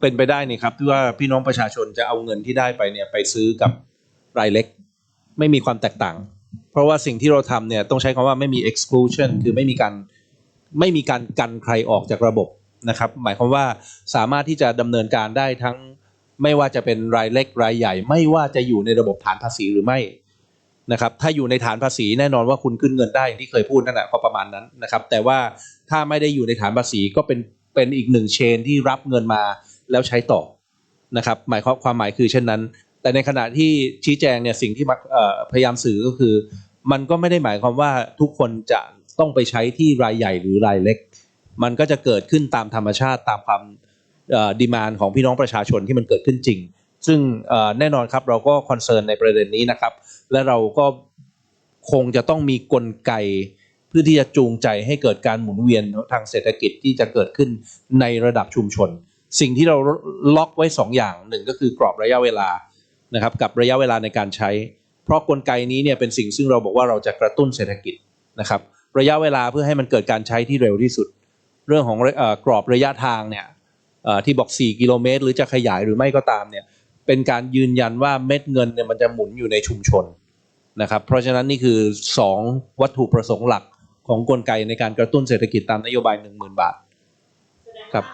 เป็นไปได้นี่ครับที่ว่าพี่น้องประชาชนจะเอาเงินที่ได้ไปเนี่ยไปซื้อกับรายเล็ก ไม่มีความแตกต่าง เพราะว่าสิ่งที่เราทำเนี่ยต้องใช้คำว่าไม่มี exclusion คือไม่มีการไม่มีการกันใครออกจากระบบนะครับหมายความว่าสามารถที่จะดำเนินการได้ทั้งไม่ว่าจะเป็นรายเล็กรายใหญ่ ไม่ว่าจะอยู่ในระบบฐานภาษีหรือไม่นะครับถ้าอยู่ในฐานภาษีแน่นอนว่าคุณขึ้นเงินได้ที่เคยพูดนั่นแหละก็ประมาณนั้นนะครับแต่ว่าถ้าไม่ได้อยู่ในฐานภาษีก็เป็นเป็นอีกหนึ่งเชนที่รับเงินมา แล้วใช้ต่อนะครับหมายความความหมายคือเช่นนั้น แต่ในขณะที่ชี้แจงเนี่ยสิ่งที่มักพยายามสื่อก็คือ มันก็ไม่ได้หมายความว่าทุกคนจะต้องไปใช้ที่รายใหญ่หรือรายเล็ก มันก็จะเกิดขึ้นตามธรรมชาติตามความดีมานของพี่น้องประชาชนที่มันเกิดขึ้นจริง ซึ่งแน่นอนครับเราก็คอนเซิร์นในประเด็นนี้นะครับ และเราก็คงจะต้องมีกลไกเพื่อที่จะจูงใจให้เกิดการหมุนเวียนทางเศรษฐกิจที่จะเกิดขึ้นในระดับชุมชน สิ่งที่เราล็อกไว้สองอย่างหนึ่งก็คือกรอบระยะเวลานะครับกับระยะเวลาในการใช้ เพราะกลไกนี้เนี่ยเป็นสิ่งซึ่งเราบอกว่าเราจะกระตุ้นเศรษฐกิจนะครับระยะเวลาเพื่อให้มันเกิดการใช้ที่เร็วที่สุด เรื่องของอกรอบระยะทางเนี่ยที่บอก 4 กิโลเมตร หรือจะขยายหรือไม่ก็ตามเนี่ยเป็นการยืนยันว่าเม็ดเงินเนี่ยมันจะหมุนอยู่ในชุมชนนะครับเพราะฉะนั้นนี่คือ 2 วัตถุประสงค์หลักของกลไกในการกระตุ้นเศรษฐกิจตามนโยบาย 10,000 บาทครับ